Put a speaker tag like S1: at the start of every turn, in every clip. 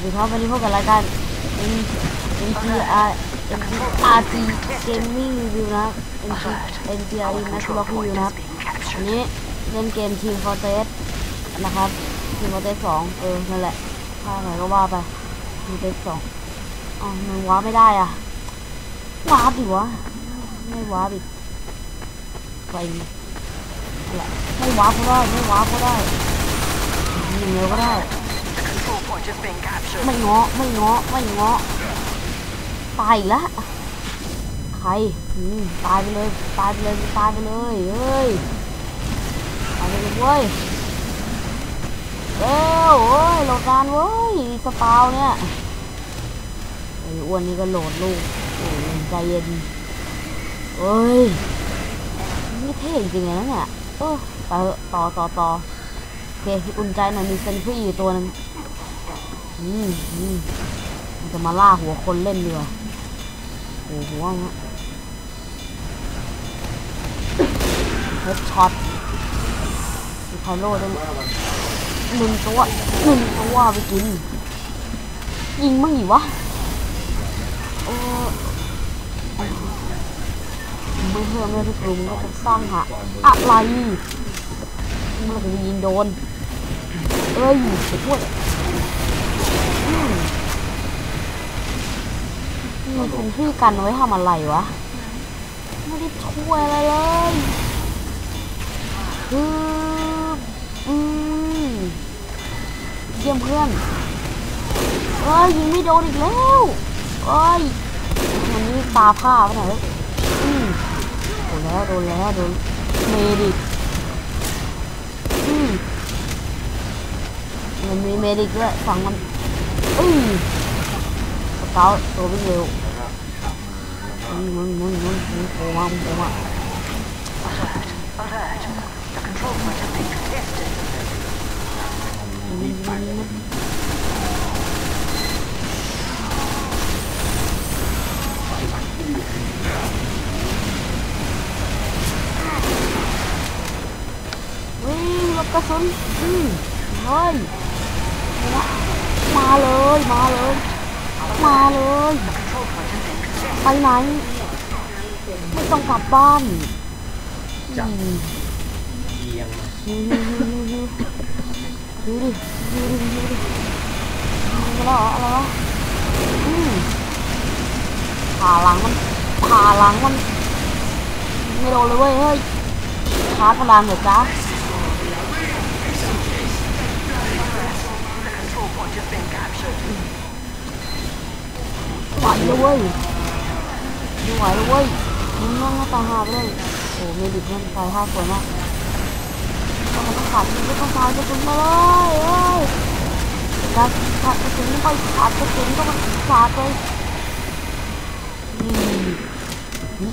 S1: สวัสดีครับวันนี้พบกับรายการ N N T R N T R G Gaming Review นะครับ N T N T R Max Rock Review นะครับวันนี้เล่นเกม Team Fortress นะครับ Team Fortress 2เออนั่นแหละถ้าไหนก็ว่าไป Team Fortress 2อ๋อมันว้าไม่ได้อะว้าดิวะไม่ว้าร์ปอีกไปไม่ว้าก็ได้ไม่ว้าก็ได้ยิงเร็วก็ได้ ไม่เงาะไม่เงาะไม่เงาะตายล้วใครตายไปเลยตายไปเลยตายไปเลยเฮ้ยตายไปเลยเว้ยเร็วเว้ยโหลดการเว้ยสปาวเนี่ยไอ้อ้วนนี่ก็โหลดลูกโอ้ยใจเย็นเฮ้ยนี่เท่จริงๆเลยนะเนี่ยเออต่อต่อต่อโอเคอุ่นใจหน่อยมีเซนทรีอยู่ตัวหนึง อืมอืมมันจะมาล่าหัวคนเล่นดีกว่าโอ้โหหัวเงี้ยเฮดช็อตมีไพโร่ด้วยเนี่ยหนึ่งตัวหนึ่งตัวไปกิน ยิงมั่งอีกวะเออไม่เพิ่มเลยทุกกลุ่มก็จะสร้างหาอะไรมันคงยิงโดนเอ้ยไปช่วย มันเป็นที่กันไว้ทำอะไรวะ ไม่ได้ช่วยอะไรเลยคืออืมเยี่ยมเพื่อนเอ้ยยิงไม่โดนอีกแล้วเอ้ยมันนี่ตาผ้าไปไหนอืมโดนแล้วโดนแล้วโดนเมดิกอืมมันมีเมดิกด้วยฝั่งมัน อืมสเกาต์ตัววิ่งเร็วมึงมึงมึงมึงมึงโผล่มามึงโผล่มา
S2: Alert. The control point is being contested.
S1: มึงมึงมึง มเฮ้ยมาเลย มาเลย มาเลย
S2: Control point is being contested.
S1: ไปไหน ไม่ต้องกลับบ้านอืม
S3: เอียง
S1: ฮิวฮิวฮิวฮิวฮิวฮิวดิฮิวดิฮิวดิฮิวแล้วเหรออะไรวะอืมผ่าหลังมันผ่าหลังมัน ไม่โดนเลยเว้ยเฮ้ยชาร์จพลังเหรอจ๊ะ ไหวเลยเว้ยไม่ไหวเลยเว้ยมึงนั่งหน้าตาหาไปเลยโอ้เมดิกนั่นตายห้าคนมากต้องมาต้องขาดมึงก็ต้องขาดกระสุนมาเลยเอ้ยการขาดกระสุนไปขาดกระสุนก็มันขาดเลยนี่นี่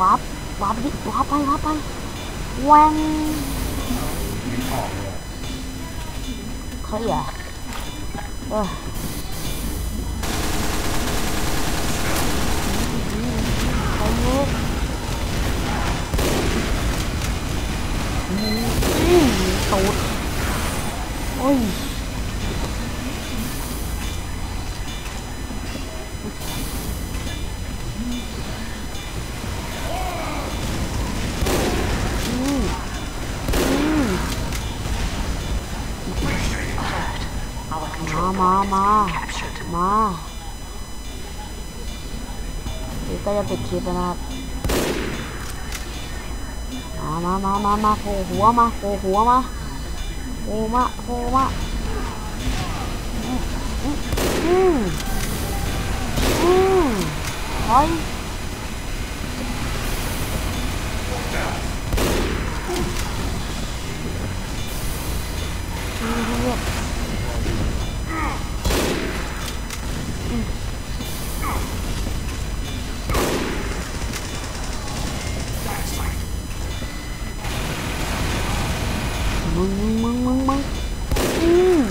S1: วับวับดิวับไปวับไปแหวง
S3: ออกเลย
S1: เขาอย่าเอ อ มามามามาเดี๋ยวก็จะปิดคลิปแล้วนะครับมามามามามาโผล่หัวมาโผล่หัวมาโผล่มาโผล่มาอืมอืมอืมอืมถอย มึงมึงมึงมึงมึงอืม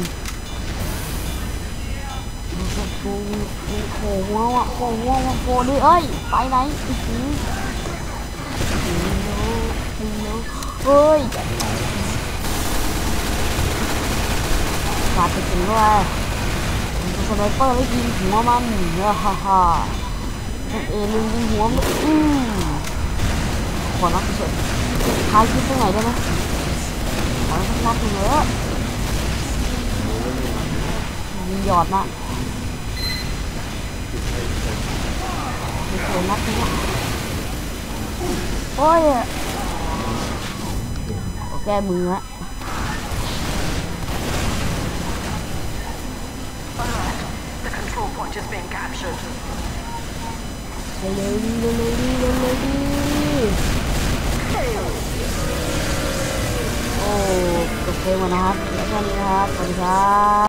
S1: มึงโผล่มึงโผล่หัวว่ะโผล่หัวว่ะโผล่ดิเอ้ย ไปไหนอือหืออื้อหือเฮ้ยขาดไปถึงด้วยมันจะไนเปอร์แล้วยิงหัวมันเฮ้อฮ่าฮ่าเอลืมยิงหัวมันอืมขอนักเฉยท้ายคลิปตรงไหนได้ไหม อสักนัดหนึ่งเถอะมีหยอดนะมีสวยนัดนึงอะโอ้ยแก้มือฮะเร็วๆดีเร็วๆดีเร็วๆดี โอ้จบเพลงแล้วนะครับแล้วแค่นี้นะครับสวัสดีครับ